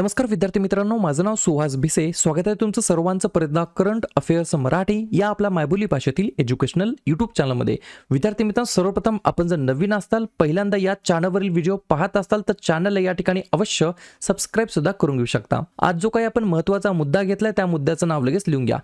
नमस्कार विद्यार्थी मित्रांनो माझं नाव सुहास भिसे. स्वागत आहे तुमचं सर्वांचं परतदा करंट अफेअर्स मराठी या आपल्या मायबोली भाषेतील एज्युकेशनल युट्यूब चॅनलमध्ये. विद्यार्थी मित्रांनो सर्वप्रथम आपण जर नवीन असताल पहिल्यांदा या चॅनलवरील व्हिडिओ पाहत असाल तर चॅनलला या ठिकाणी अवश्य सबस्क्राईब सुद्धा करून घेऊ शकता. आज जो काही आपण महत्त्वाचा मुद्दा घेतलाय त्या मुद्द्याचं नाव लगेच लिहून घ्या.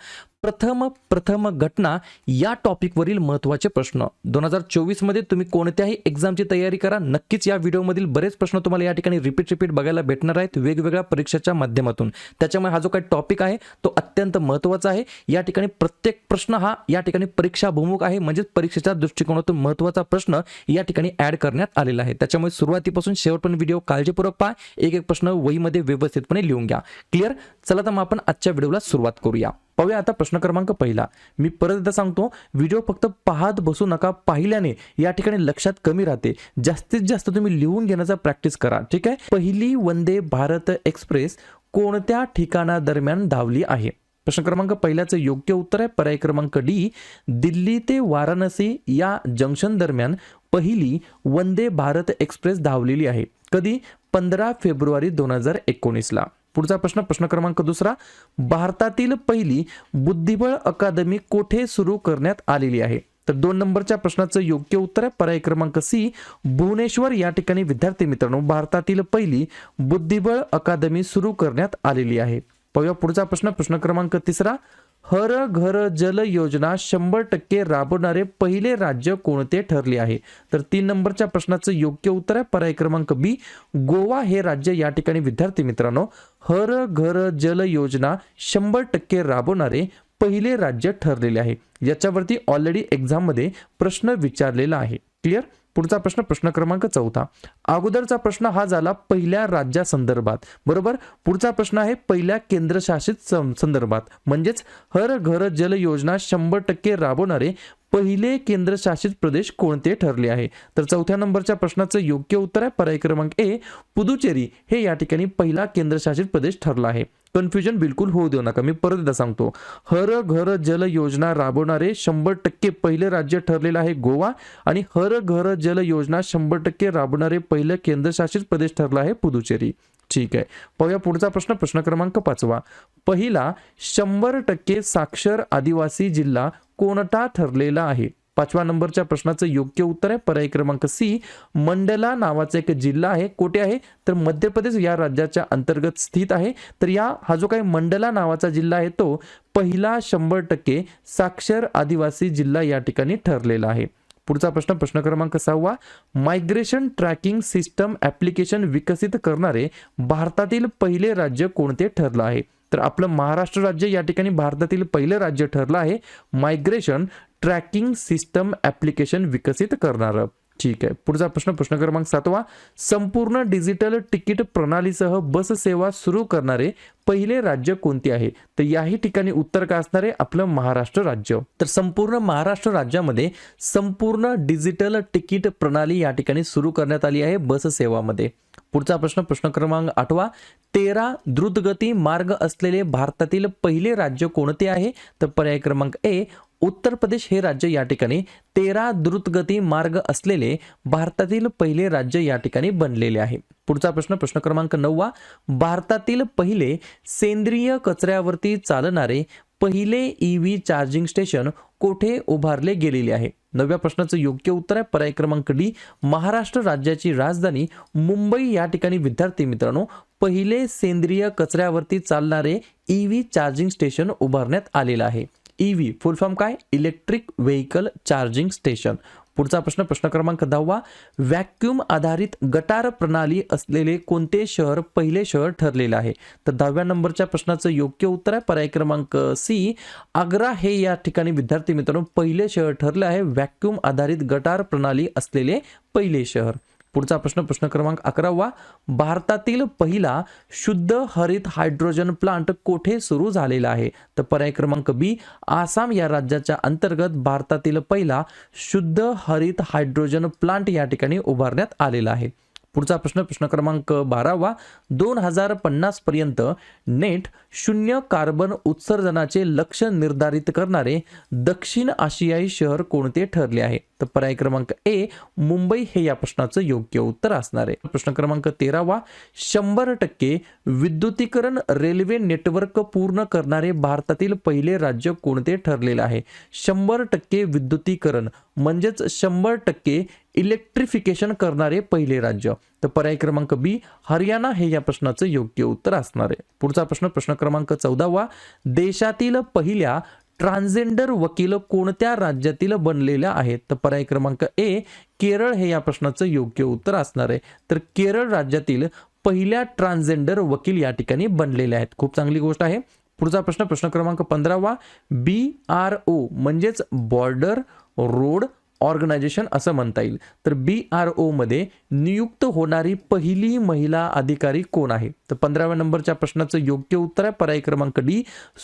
प्रथम प्रथम घटना या टॉपिकवरील महत्त्वाचे प्रश्न. दोन हजार चोवीसमध्ये तुम्ही कोणत्याही एक्झामची तयारी करा. नक्कीच या व्हिडिओमधील बरेच प्रश्न तुम्हाला या ठिकाणी रिपीट रिपीट बघायला भेटणार आहेत. वेगवेगळ्या परीक्षेच्या माध्यमातून. त्याच्यामुळे हा जो काही टॉपिक आहे तो अत्यंत महत्त्वाचा आहे. या ठिकाणी प्रत्येक प्रश्न हा या ठिकाणी परीक्षाभिमुख आहे. म्हणजेच परीक्षेच्या दृष्टिकोनातून महत्त्वाचा प्रश्न या ठिकाणी ॲड करण्यात आलेला आहे. त्याच्यामुळे सुरुवातीपासून शेवटपर्यंत व्हिडिओ काळजीपूर्वक पहा. एक एक प्रश्न वहीमध्ये व्यवस्थितपणे लिहून घ्या. क्लिअर चला तर मग आपण आजच्या व्हिडिओला सुरुवात करूया. पाहूया आता प्रश्न क्रमांक पहिला. मी परत एकदा सांगतो व्हिडिओ फक्त पाहत बसू नका. पाहिल्याने या ठिकाणी लक्षात कमी राहते. जास्तीत जास्त तुम्ही लिहून घेण्याचा प्रॅक्टिस करा ठीक आहे? पहिली वंदे भारत एक्सप्रेस कोणत्या ठिकाणादरम्यान धावली आहे? प्रश्न क्रमांक पहिल्याचं योग्य उत्तर आहे. पर्याय क्रमांक डी दिल्ली ते वाराणसी या जंक्शन दरम्यान पहिली वंदे भारत एक्सप्रेस धावलेली आहे. कधी? पंधरा फेब्रुवारी दोन हजार एकोणीसला. पुढचा प्रश्न प्रश्न क्रमांक दुसरा. भारतातील पहिली बुद्धिबळ अकादमी कोठे सुरू करण्यात आलेली आहे? तर दोन नंबरच्या प्रश्नाचं योग्य उत्तर आहे. पर्याय क्रमांक सी भुवनेश्वर. या ठिकाणी विद्यार्थी मित्रांनो भारतातील पहिली बुद्धिबळ अकादमी सुरू करण्यात आलेली आहे. पाहूया. पुढचा प्रश्न प्रश्न क्रमांक तिसरा. हर घर जल योजना शंभर टक्के राबवणारे पहिले राज्य कोणते ठरले आहे? तर तीन नंबरच्या प्रश्नाचं योग्य उत्तर आहे. पर्याय क्रमांक बी गोवा हे राज्य या ठिकाणी विद्यार्थी मित्रांनो हर घर जल योजना शंभर टक्के राबवणारे पहिले राज्य ठरलेले आहे. याच्यावरती ऑलरेडी एक्झाममध्ये प्रश्न विचारलेला आहे. क्लिअर पुढचा प्रश्न प्रश्न क्रमांक चौथा. अगोदरचा प्रश्न हा झाला पहिल्या राज्यासंदर्भात. बरोबर? पुढचा प्रश्न आहे पहिल्या केंद्रशासित संदर्भात. म्हणजेच हर घर जल योजना शंभर टक्के राबवणारे पहिले केंद्रशासित प्रदेश कोणते ठरले आहे? तर चौथ्या नंबरच्या प्रश्नाचं योग्य उत्तर आहे. पर्याय क्रमांक ए पुदुचेरी हे या ठिकाणी पहिला केंद्रशासित प्रदेश ठरला आहे. कन्फ्युजन बिलकुल होऊ देऊ नका. मी परत एकदा सांगतो. हर घर जल योजना राबवणारे शंभर टक्के पहिले राज्य ठरलेलं आहे गोवा आणि हर घर जल योजना शंभर टक्के राबवणारे पहिले केंद्रशासित प्रदेश ठरला आहे पुदुचेरी. ठीक आहे. पाहूया पुढचा प्रश्न. प्रश्न क्रमांक पाचवा. पहिला शंभर टक्के साक्षर आदिवासी जिल्हा कोणता ठरलेला आहे? पाचव्या नंबरच्या प्रश्नाचं योग्य उत्तर आहे. पर्याय क्रमांक सी मंडला नावाचा एक जिल्हा आहे. कोठे आहे? तर मध्य प्रदेश या राज्याच्या अंतर्गत स्थित आहे. तर या हा जो काही मंडला नावाचा जिल्हा आहे तो पहिला शंभर टक्के साक्षर आदिवासी जिल्हा या ठिकाणी ठरलेला आहे. पुढचा प्रश्न प्रश्न क्रमांक सहावा मायग्रेशन ट्रॅकिंग सिस्टम ॲप्लिकेशन विकसित करणारे भारतातील पहिले राज्य कोणते ठरलं आहे? तर आपलं महाराष्ट्र राज्य या ठिकाणी भारतातील पहिलं राज्य ठरलं आहे. मायग्रेशन ट्रॅकिंग सिस्टम ॲप्लिकेशन विकसित करणारं. ठीक आहे. पुढचा प्रश्न प्रश्न क्रमांक सातवा. संपूर्ण डिजिटल तिकीट प्रणालीसह बस सेवा सुरू करणारे पहिले राज्य कोणते आहे? तर याही ठिकाणी उत्तर काय असणार आहे? आपलं महाराष्ट्र राज्य. तर संपूर्ण महाराष्ट्र राज्यामध्ये संपूर्ण डिजिटल तिकीट प्रणाली या ठिकाणी सुरू करण्यात आली आहे बस सेवामध्ये. पुढचा प्रश्न प्रश्न क्रमांक आठवा. तेरा द्रुतगती मार्ग असलेले भारतातील पहिले राज्य कोणते आहे? तर पर्याय क्रमांक ए उत्तर प्रदेश हे राज्य या ठिकाणी. तेरा द्रुतगती मार्ग असलेले भारतातील पहिले राज्य या ठिकाणी बनलेले आहे. पुढचा प्रश्न प्रश्न क्रमांक नववा. भारतातील पहिले सेंद्रिय कचऱ्यावरती चालणारे पहिले ईव्ही चार्जिंग स्टेशन कोठे उभारले गेलेले आहे? नव्या प्रश्नाचं योग्य उत्तर आहे पर्याय क्रमांक डी महाराष्ट्र राज्याची राजधानी मुंबई. या ठिकाणी विद्यार्थी मित्रांनो पहिले सेंद्रिय कचऱ्यावरती चालणारे ईव्ही चार्जिंग स्टेशन उभारण्यात आलेलं आहे. ईव्ही फुल फॉर्म काय? इलेक्ट्रिक व्हेकल चार्जिंग स्टेशन पुढचा प्रश्न प्रश्न क्रमांक दहावा. व्हॅक्यूम आधारित गटार प्रणाली असलेले कोणते शहर पहिले शहर ठरलेले आहे? तर दहाव्या नंबरच्या प्रश्नाचं योग्य उत्तर आहे. पर्याय क्रमांक सी आग्रा हे या ठिकाणी विद्यार्थी मित्रांनो पहिले शहर ठरले आहे. व्हॅक्यूम आधारित गटार प्रणाली असलेले पहिले शहर. पुढचा प्रश्न प्रश्न क्रमांक अकरावा. भारतातील पहिला शुद्ध हरित हायड्रोजन प्लांट कोठे सुरू झालेला आहे? तर पर्याय क्रमांक बी आसाम या राज्याच्या अंतर्गत भारतातील पहिला शुद्ध हरित हायड्रोजन प्लांट या ठिकाणी उभारण्यात आलेला आहे. पुढचा प्रश्न प्रश्न क्रमांक बारावा. दोन हजार पन्नास पर्यंत नेट शून्य कार्बन उत्सर्जनाचे लक्ष निर्धारित करणारे दक्षिण आशियाई शहर कोणते ठरले आहे? तर पर्याय क्रमांक ए मुंबई हे या प्रश्नाचं योग्य उत्तर असणार आहे. प्रश्न क्रमांक तेरावा शंभर टक्के विद्युतीकरण रेल्वे नेटवर्क पूर्ण करणारे भारतातील पहिले राज्य कोणते ठरलेले आहे? शंभर टक्के विद्युतीकरण म्हणजेच शंभर टक्के इलेक्ट्रिफिकेशन करणारे पहिले राज्य. तर पर्याय क्रमांक बी हरियाणा हे या प्रश्नाचं योग्य उत्तर असणार आहे. पुढचा प्रश्न प्रश्न क्रमांक चौदावा देशातील पहिल्या ट्रान्झेंडर वकील कोणत्या राज्यातील बनलेल्या आहेत? तर पर्याय क्रमांक ए केरळ हे या प्रश्नाचं योग्य उत्तर असणार आहे. तर केरळ राज्यातील पहिल्या ट्रान्झेंडर वकील या ठिकाणी बनलेले आहेत. खूप चांगली गोष्ट आहे. पुढचा प्रश्न प्रश्न क्रमांक पंधरावा. बी आर ओ म्हणजेच बॉर्डर रोड ऑर्गनायझेशन असं म्हणता येईल. तर बी आर ओमध्ये नियुक्त होणारी पहिली महिला अधिकारी कोण आहे? तर पंधराव्या नंबरच्या प्रश्नाचं योग्य उत्तर आहे. पर्याय क्रमांक डी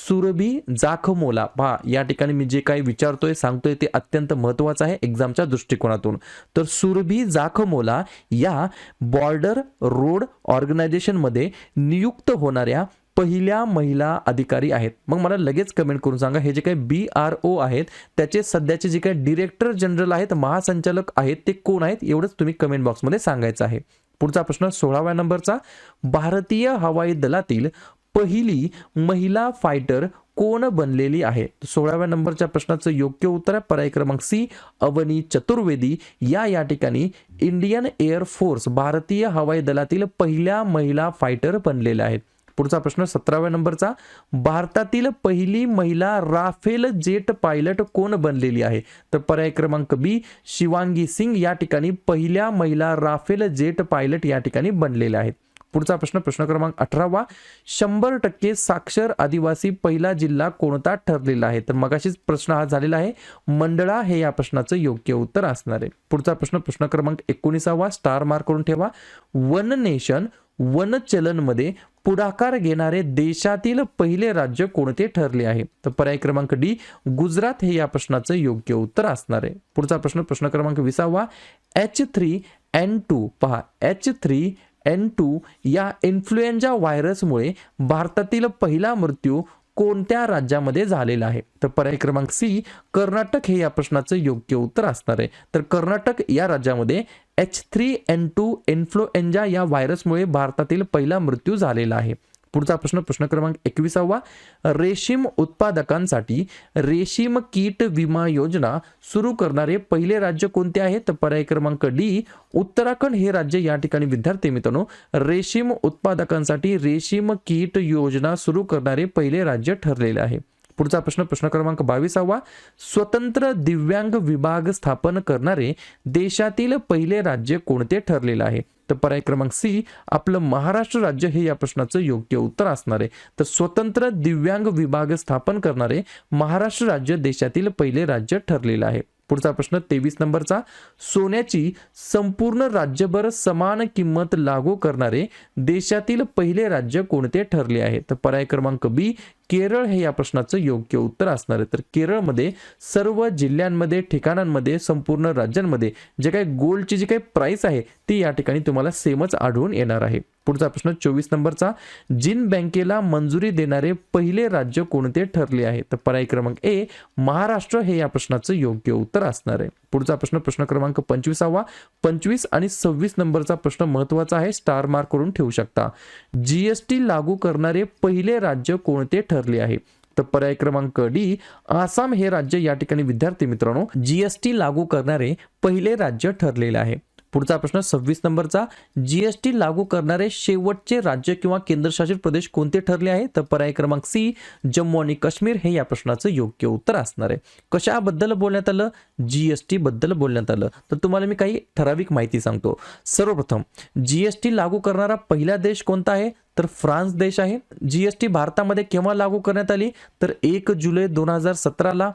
सुरभी जाखमोला. पहा या ठिकाणी मी जे काही विचारतोय सांगतोय ते अत्यंत महत्त्वाचं आहे एक्झामच्या दृष्टिकोनातून. तर सुरभी जाखमोला या बॉर्डर रोड ऑर्गनायझेशनमध्ये नियुक्त होणाऱ्या पहिल्या महिला अधिकारी आहेत. मग मला लगेच कमेंट करून सांगा हे जे काही बी आर ओ आहेत त्याचे सध्याचे जे काही डिरेक्टर जनरल आहेत महासंचालक आहेत ते कोण आहेत एवढंच तुम्ही कमेंट बॉक्समध्ये सांगायचं आहे. पुढचा प्रश्न सोळाव्या नंबरचा. भारतीय हवाई दलातील पहिली महिला फायटर कोण बनलेली आहे? सोळाव्या नंबरच्या प्रश्नाचं योग्य उत्तर आहे. पर्याय क्रमांक सी अवनी चतुर्वेदी. या या ठिकाणी इंडियन एअर फोर्स भारतीय हवाई दलातील पहिल्या महिला फायटर बनलेल्या आहेत. पुढचा प्रश्न सतराव्या नंबरचा. भारतातील पहिली महिला राफेल जेट पायलट कोण बनलेली आहे? तर पर्याय क्रमांक बी शिवांगी सिंग या ठिकाणी पहिल्या महिला राफेल जेट पायलट या ठिकाणी बनलेल्या आहेत. पुढचा प्रश्न प्रश्न क्रमांक अठरावा शंभर टक्के साक्षर आदिवासी पहिला जिल्हा कोणता ठरलेला आहे? तर मगाशीच प्रश्न हा झालेला आहे. मंडळा हे या प्रश्नाचं योग्य उत्तर असणार आहे. पुढचा प्रश्न प्रश्न क्रमांक एकोणीसावा स्टार मार्क करून ठेवा. वन नेशन वन चलनमध्ये पुढाकार घेणारे देशातील पहिले राज्य कोणते ठरले आहे? तर पर्याय क्रमांक डी गुजरात हे या प्रश्नाचं योग्य उत्तर असणार आहे. पुढचा प्रश्न प्रश्न क्रमांक विसावा एच थ्री एन टू पहा. एच थ्री एन टू या इन्फ्लुएंजा व्हायरसमुळे भारतातील पहिला मृत्यू कोणत्या राज्यामध्ये झालेला आहे? तर पर्याय क्रमांक सी कर्नाटक हे या प्रश्नाचं योग्य उत्तर असणार आहे. तर कर्नाटक या राज्यामध्ये H three N two influenza या व्हायरसमुळे भारतातील पहिला मृत्यू झालेला आहे. पुढचा प्रश्न प्रश्न क्रमांक एकविसावा. रेशीम उत्पादकांसाठी रेशीम कीट विमा योजना सुरू करणारे पहिले राज्य कोणते आहे तर पर्याय क्रमांक डी उत्तराखंड. हे राज्य या ठिकाणी विद्यार्थी मित्रांनो रेशीम उत्पादकांसाठी रेशीम कीट योजना सुरू करणारे पहिले राज्य ठरलेले आहे. पुढचा प्रश्न प्रश्न क्रमांक बावीसावा. स्वतंत्र दिव्यांग विभाग स्थापन करणारे देशातील पहिले राज्य कोणते ठरलेले आहे? तर पर्याय क्रमांक सी आपलं महाराष्ट्र राज्य हे या प्रश्नाचं योग्य उत्तर असणार आहे. तर स्वतंत्र दिव्यांग विभाग स्थापन करणारे महाराष्ट्र राज्य देशातील पहिले राज्य ठरलेलं आहे. पुढचा प्रश्न तेवीस नंबरचा सोन्याची संपूर्ण राज्यभर समान किंमत लागू करणारे देशातील पहिले राज्य कोणते ठरले आहे? तर पर्याय क्रमांक बी केरळ हे या प्रश्नाचं योग्य उत्तर असणार आहे. तर केरळमध्ये सर्व जिल्ह्यांमध्ये ठिकाणांमध्ये संपूर्ण राज्यांमध्ये जे काही गोल्डची जी काही प्राइस आहे ती या ठिकाणी तुम्हाला सेमच आढळून येणार आहे. पुढचा प्रश्न चोवीस नंबरचा. जिन बँकेला मंजुरी देणारे पहिले राज्य कोणते ठरले आहे? तर पर्याय क्रमांक ए महाराष्ट्र हे या प्रश्नाचं योग्य उत्तर असणार आहे. पुढचा प्रश्न प्रश्न क्रमांक पंचवीसावा. पंचवीस आणि सव्वीस नंबरचा प्रश्न महत्त्वाचा आहे. स्टार मार्क करून ठेवू शकता. जीएसटी लागू करणारे पहिले राज्य कोणते ठरले आहे. तर पर्याय क्रमांक डी आसाम हे राज्य या ठिकाणी विद्यार्थी मित्रांनो जीएसटी लागू करणारे पहिले राज्य ठरलेले आहे. पुढचा प्रश्न सव्वीस नंबरचा जीएसटी लागू करणारे शेवटचे राज्य किंवा केंद्रशासित प्रदेश कोणते ठरले आहे? तर पर्याय क्रमांक सी जम्मू आणि काश्मीर हे या प्रश्नाचं योग्य उत्तर असणार आहे. कशाबद्दल बोलण्यात आलं? जीएसटी बद्दल बोलण्यात आलं. तर तुम्हाला मी काही ठराविक माहिती सांगतो. सर्वप्रथम जीएसटी लागू करणारा पहिला देश कोणता आहे? तर फ्रान्स देश आहे. जी एस टी भारतामध्ये केव्हा लागू करण्यात आली? तर एक जुलै दोन हजार सतराला.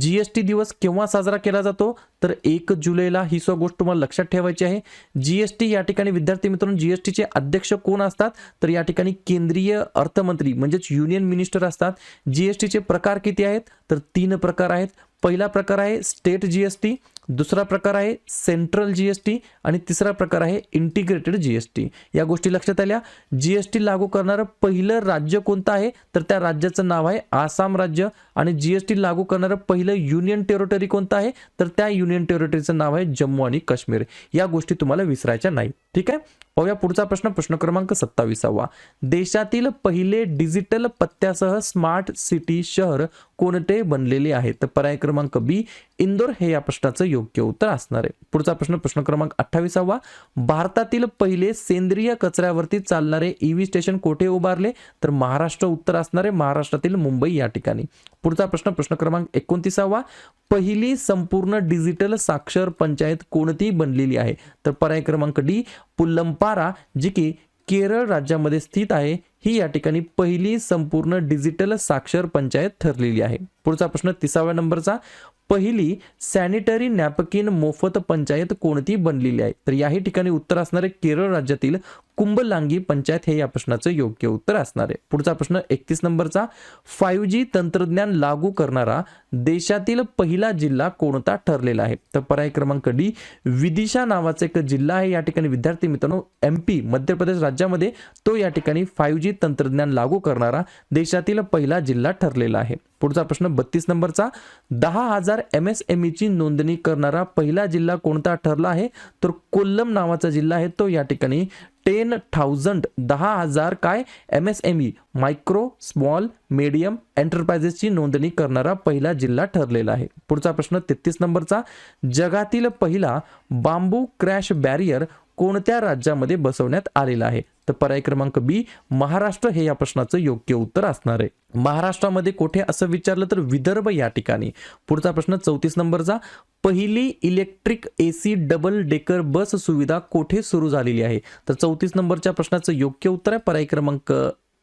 जी एस टी दिवस केव्हा साजरा केला जातो? तर एक जुलैला ही सो गोष्ट तुम्हाला लक्षात ठेवायची आहे. जी एस टी या ठिकाणी विद्यार्थी मित्रांनो टीचे अध्यक्ष कोण असतात? तर या ठिकाणी केंद्रीय अर्थमंत्री म्हणजेच युनियन मिनिस्टर असतात. जी एस टीचे प्रकार किती आहेत? तर तीन प्रकार आहेत. पहिला प्रकार आहे स्टेट जी एस टी दुसरा प्रकार आहे सेंट्रल जी एस टी आणि तिसरा प्रकार आहे इंटिग्रेटेड टी या गोष्टी लक्षात आल्या. जी एस टी लागू करणारं पहिलं राज्य कोणतं आहे? तर त्या राज्याचं नाव आहे आसाम राज्य. आणि जीएसटी लागू करणारं पहिलं युनियन टेरिटरी कोणतं आहे? तर त्या युनियन टेरिटरीचं नाव आहे जम्मू आणि काश्मीर. या गोष्टी तुम्हाला विसरायच्या नाही. ठीक आहे? पाहूया पुढचा प्रश्न. प्रश्न क्रमांक सत्तावीसावा. देशातील पहिले डिजिटल पत्त्यासह स्मार्ट सिटी शहर कोणते बनलेले आहे? तर पर्याय क्रमांक बी इंदोर हे या प्रश्नाचं योग्य उत्तर असणार आहे. पुढचा प्रश्न प्रश्न क्रमांक अठ्ठावीसावा. भारतातील पहिले सेंद्रिय कचऱ्यावरती चालणारे ईव्ही स्टेशन कोठे उभारले? तर महाराष्ट्र उत्तर असणारे महाराष्ट्रातील मुंबई या ठिकाणी. पुढचा प्रश्न प्रश्न क्रमांक एकोणतीसावा. पहिली संपूर्ण डिजिटल साक्षर पंचायत कोणती बनलेली आहे? तर पर्याय क्रमांक डी पुल्लंपारा जी की केरळ राज्यामध्ये स्थित आहे. ही या ठिकाणी पहिली संपूर्ण डिजिटल साक्षर पंचायत ठरलेली आहे. पुढचा प्रश्न तिसाव्या नंबरचा. पहिली सॅनिटरी नॅपकिन मोफत पंचायत कोणती बनलेली आहे? तर याही ठिकाणी उत्तर असणारे केरळ राज्यातील कुंभलांगी पंचायत हे या प्रश्नाचं योग्य उत्तर असणार आहे. पुढचा प्रश्न एकतीस नंबरचा फाईव्ह जी तंत्रज्ञान लागू करणारा देशातील पहिला जिल्हा कोणता ठरलेला आहे? तर पर्याय क्रमांक डी विदिशा नावाचा एक जिल्हा आहे. या ठिकाणी विद्यार्थी मित्रांनो एम पी मध्य प्रदेश राज्यामध्ये तो या ठिकाणी फाईव्ह जी तंत्रज्ञान लागू करणारा देशातील पहिला जिल्हा ठरलेला आहे. पुढचा प्रश्न बत्तीस नंबरचा. दहा हजार एम एस एम ईची नोंदणी करणारा पहिला जिल्हा कोणता ठरला आहे? तर कोल्लम नावाचा जिल्हा आहे तो या ठिकाणी. टेन थाउजंड दहा हजार काय? M S M E micro small medium एंटरप्राइजेसची नोंदणी करणारा पहिला जिल्हा ठरलेला आहे. पुढचा प्रश्न तेहतीस नंबरचा. जगातील पहिला बांबू क्रॅश बॅरियर कोणत्या राज्यामध्ये बसवण्यात आलेला आहे? तर पर्याय क्रमांक बी महाराष्ट्र हे या प्रश्नाचं योग्य उत्तर असणार आहे. महाराष्ट्रामध्ये कोठे असं विचारलं तर विदर्भ या ठिकाणी. पुढचा प्रश्न चौतीस नंबरचा पहिली electric AC double decker bus सुविधा कोठे सुरू झालेली आहे? तर चौतीस नंबरच्या प्रश्नाचं योग्य उत्तर आहे. पर्याय क्रमांक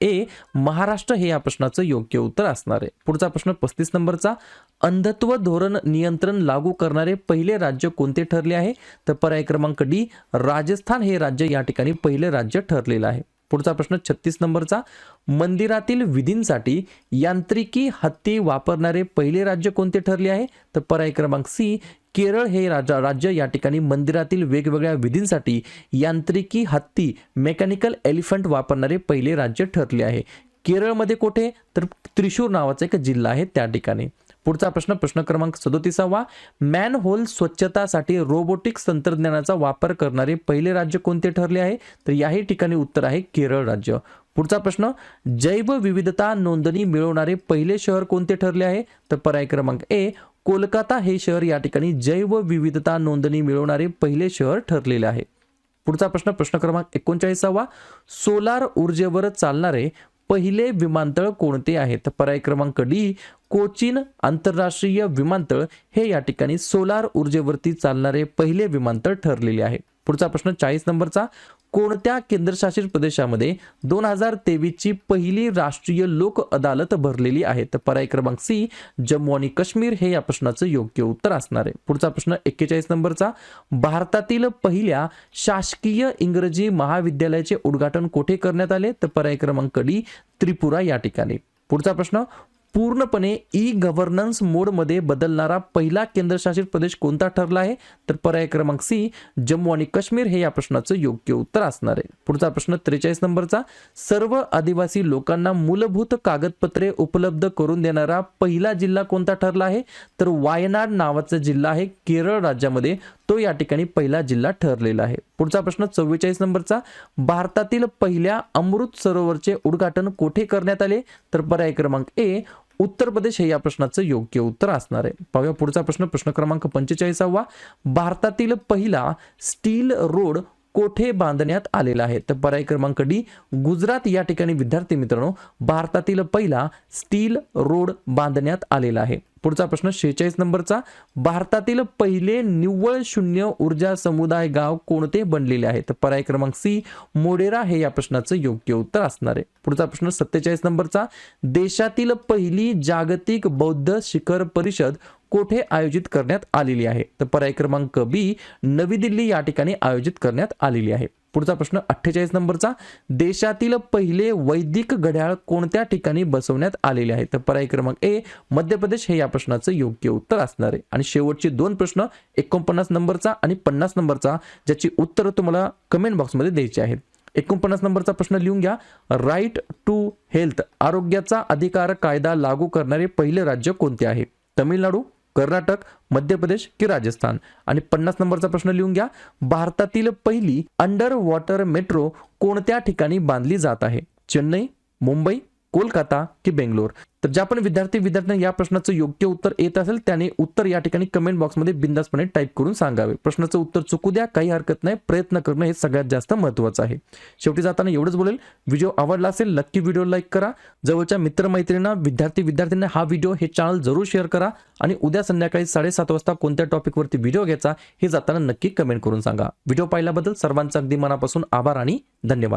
ए महाराष्ट्र हे या प्रश्नाचं योग्य उत्तर असणार आहे. पुढचा प्रश्न पस्तीस नंबरचा अंधत्व धोरण नियंत्रण लागू करणारे पहिले राज्य कोणते ठरले आहे? तर पर्याय क्रमांक डी राजस्थान हे राज्य या ठिकाणी पहिले राज्य ठरलेलं आहे. पुढचा प्रश्न छत्तीस नंबरचा मंदिरातील विधींसाठी यांत्रिकी हत्ती वापरणारे पहिले राज्य कोणते ठरले आहे? तर पर्याय क्रमांक सी केरळ हे राजा राज्य या ठिकाणी मंदिरातील वेगवेगळ्या विधींसाठी यांत्रिकी हत्ती मेकॅनिकल एलिफंट वापरणारे पहिले राज्य ठरले आहे. केरळमध्ये कुठे? तर त्रिशूर नावाचा एक जिल्हा आहे त्या ठिकाणी. पुढचा प्रश्न प्रश्न क्रमांक सदोतीसावा. मॅन होल स्वच्छतासाठी रोबोटिक्स तंत्रज्ञानाचा वापर करणारे पहिले राज्य कोणते ठरले आहे? तर याही ठिकाणी उत्तर आहे केरळ राज्य. पुढचा प्रश्न जैवविविधता नोंदणी मिळवणारे पहिले शहर कोणते ठरले आहे? तर पर्याय क्रमांक ए कोलकाता हे शहर या ठिकाणी जैवविविधता नोंदणी मिळवणारे पहिले शहर ठरलेले आहे. पुढचा प्रश्न प्रश्न क्रमांक एकोणचाळीसावा. सोलार ऊर्जेवर चालणारे पहिले विमानतळ कोणते आहेत? पर्याय क्रमांक डी कोचीन आंतरराष्ट्रीय विमानतळ. हे या ठिकाणी सोलार ऊर्जेवरती चालणारे पहिले विमानतळ ठरलेले आहे. पुढचा प्रश्न चाळीस नंबरचा. कोणत्या केंद्रशासित प्रदेशामध्ये दोन हजार तेवीसची पहिली राष्ट्रीय लोक अदालत भरलेली आहे? तर पर्याय क्रमांक सी जम्मू आणि काश्मीर हे या प्रश्नाचं योग्य उत्तर असणार आहे. पुढचा प्रश्न एक्केचाळीस नंबरचा भारतातील पहिल्या शासकीय इंग्रजी महाविद्यालयाचे उद्घाटन कोठे करण्यात आले? तर पर्याय क्रमांक डी त्रिपुरा या ठिकाणी. पुढचा प्रश्न पूर्णपणे ई गव्हर्नन्स मोडमध्ये बदलणारा पहिला केंद्रशासित प्रदेश कोणता ठरला आहे? तर पर्याय क्रमांक सी जम्मू आणि काश्मीर हे या प्रश्नाचं योग्य उत्तर असणार आहे. पुढचा प्रश्न त्रेचाळीस नंबरचा सर्व आदिवासी लोकांना मूलभूत कागदपत्रे उपलब्ध करून देणारा पहिला जिल्हा कोणता ठरला आहे? तर वायनाड नावाचा जिल्हा आहे केरळ राज्यामध्ये तो या ठिकाणी पहिला जिल्हा ठरलेला आहे. पुढचा प्रश्न चव्वेचाळीस नंबरचा भारतातील पहिल्या अमृत सरोवरचे उद्घाटन कोठे करण्यात आले? तर पर्याय क्रमांक ए उत्तर प्रदेश हे या प्रश्नाचं योग्य उत्तर असणार आहे. पाहूया पुढचा प्रश्न. प्रश्न क्रमांक पंचेचाळीसावा. भारतातील पहिला स्टील रोड कोठे बांधण्यात आलेला आहे? तर पर्याय क्रमांक डी गुजरात या ठिकाणी विद्यार्थी मित्रांनो भारतातील पहिला स्टील रोड बांधण्यात आलेला आहे. पुढचा प्रश्न शेहेचाळीस नंबरचा भारतातील पहिले निव्वळ शून्य ऊर्जा समुदाय गाव कोणते बनलेले आहे? तर पर्याय क्रमांक सी मोडेरा हे या प्रश्नाचं योग्य उत्तर असणार आहे. पुढचा प्रश्न सत्तेचाळीस नंबरचा देशातील पहिली जागतिक बौद्ध शिखर परिषद कोठे आयोजित करण्यात आलेली आहे? तर पर्याय क्रमांक बी नवी दिल्ली या ठिकाणी आयोजित करण्यात आलेली आहे. पुढचा प्रश्न अठ्ठेचाळीस नंबरचा देशातील पहिले वैदिक घड्याळ कोणत्या ठिकाणी बसवण्यात आलेले आहे? तर पर्याय क्रमांक ए मध्य प्रदेश हे या प्रश्नाचं योग्य उत्तर असणार आहे. आणि शेवटचे दोन प्रश्न एकोणपन्नास नंबरचा आणि पन्नास नंबरचा ज्याची उत्तरं तुम्हाला कमेंट बॉक्समध्ये द्यायची आहेत. एकोणपन्नास नंबरचा प्रश्न लिहून घ्या. राईट टू हेल्थ आरोग्याचा अधिकार कायदा लागू करणारे पहिले राज्य कोणते आहे? तमिळनाडू कर्नाटक मध्य प्रदेश की राजस्थान? आणि पन्नास नंबरचा प्रश्न लिहून घ्या. भारतातील पहिली अंडर वॉटर मेट्रो कोणत्या ठिकाणी बांधली जात आहे? चेन्नई मुंबई कोलकाता की बेंगलोर. तर ज्या पण विद्यार्थी विद्यार्थ्यांना या प्रश्नाचं योग्य उत्तर येत असेल त्याने उत्तर या ठिकाणी कमेंट बॉक्समध्ये बिंदासपणे टाईप करून सांगावे. प्रश्नाचं उत्तर चुकू द्या काही हरकत नाही प्रयत्न करणं हे सगळ्यात जास्त महत्त्वाचं आहे. शेवटी जाताना एवढंच बोलेल व्हिडिओ आवडला असेल नक्की व्हिडिओ लाईक करा. जवळच्या मित्रमैत्रिणींना विद्यार्थी विद्यार्थ्यांना हा व्हिडिओ हे चॅनल जरूर शेअर करा. आणि उद्या संध्याकाळी साडेसात वाजता कोणत्या टॉपिकवरती व्हिडिओ घ्यायचा हे जाताना नक्की कमेंट करून सांगा. व्हिडिओ पाहिल्याबद्दल सर्वांचा अगदी मनापासून आभार आणि धन्यवाद.